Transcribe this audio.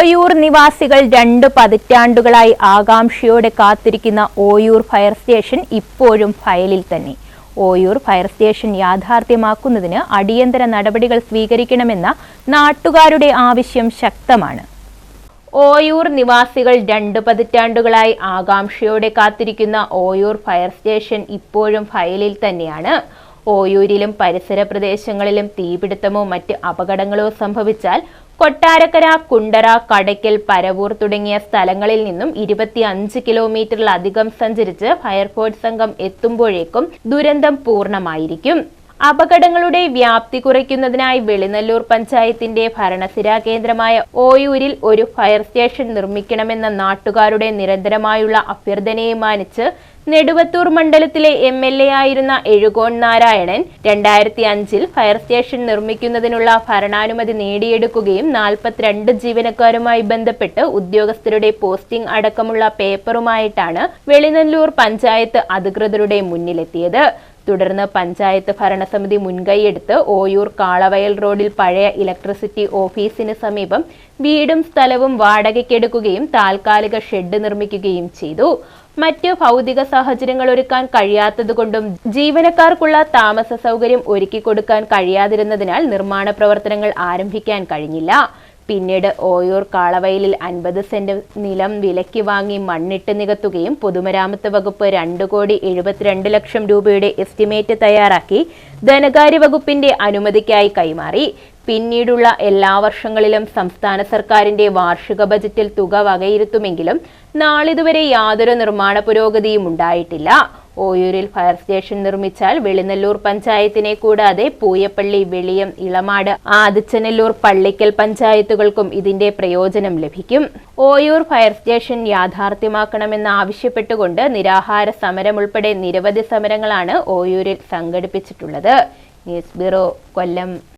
ഓയൂർ നിവാസികൾ രണ്ട് പതിറ്റാണ്ടുകളായി ആകാംക്ഷയോടെ കാത്തിരിക്കുന്ന ഓയൂർ ഫയർ സ്റ്റേഷൻ ഇപ്പോഴും ഫയലിൽ തന്നെ. ഓയൂർ ഫയർ സ്റ്റേഷൻ യാഥാർത്ഥ്യമാക്കുന്നതിന് അടിയന്തര നടപടികൾ സ്വീകരിക്കണമെന്ന നാട്ടുകാരുടെ ആവശ്യം ശക്തമാണ്. ഓയൂർ നിവാസികൾ രണ്ട് പതിറ്റാണ്ടുകളായി ആകാംക്ഷയോടെ കാത്തിരിക്കുന്ന ഓയൂർ ഫയർ സ്റ്റേഷൻ ഇപ്പോഴും ഫയലിൽ തന്നെയാണ്. ഓയൂരിലും പരിസര പ്രദേശങ്ങളിലും തീപിടുത്തമോ മറ്റ് അപകടങ്ങളോ സംഭവിച്ചാൽ കൊട്ടാരക്കര കുണ്ടറ കടയ്ക്കൽ പരവൂർ തുടങ്ങിയ സ്ഥലങ്ങളിൽ നിന്നും ഇരുപത്തി അഞ്ച് കിലോമീറ്ററിലധികം സഞ്ചരിച്ച് ഫയർഫോഴ്സ് സംഘം എത്തുമ്പോഴേക്കും ദുരന്തം പൂർണമായിരിക്കും. അപകടങ്ങളുടെ വ്യാപ്തി കുറയ്ക്കുന്നതിനായി വെളിനല്ലൂർ പഞ്ചായത്തിന്റെ ഭരണസിരാ കേന്ദ്രമായ ഓയൂരിൽ ഒരു ഫയർ സ്റ്റേഷൻ നിർമ്മിക്കണമെന്ന നാട്ടുകാരുടെ നിരന്തരമായുള്ള അഭ്യർത്ഥനയെ മാനിച്ച് നെടുവത്തൂർ മണ്ഡലത്തിലെ എം എൽ എ ആയിരുന്ന എഴുകോൺ നാരായണൻ രണ്ടായിരത്തി അഞ്ചിൽ ഫയർ സ്റ്റേഷൻ നിർമ്മിക്കുന്നതിനുള്ള ഭരണാനുമതി നേടിയെടുക്കുകയും നാൽപ്പത്തിരണ്ട് ജീവനക്കാരുമായി ബന്ധപ്പെട്ട് ഉദ്യോഗസ്ഥരുടെ പോസ്റ്റിംഗ് അടക്കമുള്ള പേപ്പറുമായിട്ടാണ് വെളിനല്ലൂർ പഞ്ചായത്ത് അധികൃതരുടെ മുന്നിലെത്തിയത്. തുടർന്ന് പഞ്ചായത്ത് ഭരണസമിതി മുൻകൈയെടുത്ത് ഓയൂർ കാളവയൽ റോഡിൽ പഴയ ഇലക്ട്രിസിറ്റി ഓഫീസിന് സമീപം വീടും സ്ഥലവും വാടകയ്ക്കെടുക്കുകയും താൽക്കാലിക ഷെഡ് നിർമ്മിക്കുകയും ചെയ്തു. മറ്റ് ഭൗതിക സാഹചര്യങ്ങൾ ഒരുക്കാൻ കഴിയാത്തതുകൊണ്ടും ജീവനക്കാർക്കുള്ള താമസ സൗകര്യം ഒരുക്കി കൊടുക്കാൻ കഴിയാതിരുന്നതിനാൽ നിർമ്മാണ പ്രവർത്തനങ്ങൾ ആരംഭിക്കാൻ കഴിഞ്ഞില്ല. പിന്നീട് ഓയൂർ കാളവയലിൽ അൻപത് സെന്റ് നിലം വിലയ്ക്ക് വാങ്ങി മണ്ണിട്ട് നികത്തുകയും പൊതുമരാമത്ത് വകുപ്പ് രണ്ട് കോടി എഴുപത്തിരണ്ട് ലക്ഷം രൂപയുടെ എസ്റ്റിമേറ്റ് തയ്യാറാക്കി ധനകാര്യ വകുപ്പിന്റെ അനുമതിക്കായി കൈമാറി. പിന്നീടുള്ള എല്ലാ വർഷങ്ങളിലും സംസ്ഥാന സർക്കാരിന്റെ വാർഷിക ബജറ്റിൽ തുക വകയിരുത്തുമെങ്കിലും നാളിതുവരെ യാതൊരു നിർമ്മാണ പുരോഗതിയും ഉണ്ടായിട്ടില്ല. ഓയൂരിൽ ഫയർ സ്റ്റേഷൻ നിർമ്മിച്ചാൽ വെളിനല്ലൂർ പഞ്ചായത്തിനെ കൂടാതെ പൂയപ്പള്ളി വെളിയം ഇളമാട് ആദിച്ചനല്ലൂർ പള്ളിക്കൽ പഞ്ചായത്തുകൾക്കും ഇതിന്റെ പ്രയോജനം ലഭിക്കും. ഓയൂർ ഫയർ സ്റ്റേഷൻ യാഥാർത്ഥ്യമാക്കണമെന്ന് ആവശ്യപ്പെട്ടുകൊണ്ട് നിരാഹാര സമരം ഉൾപ്പെടെ നിരവധി സമരങ്ങളാണ് ഓയൂരിൽ സംഘടിപ്പിച്ചിട്ടുള്ളത്. News bureau Kollam.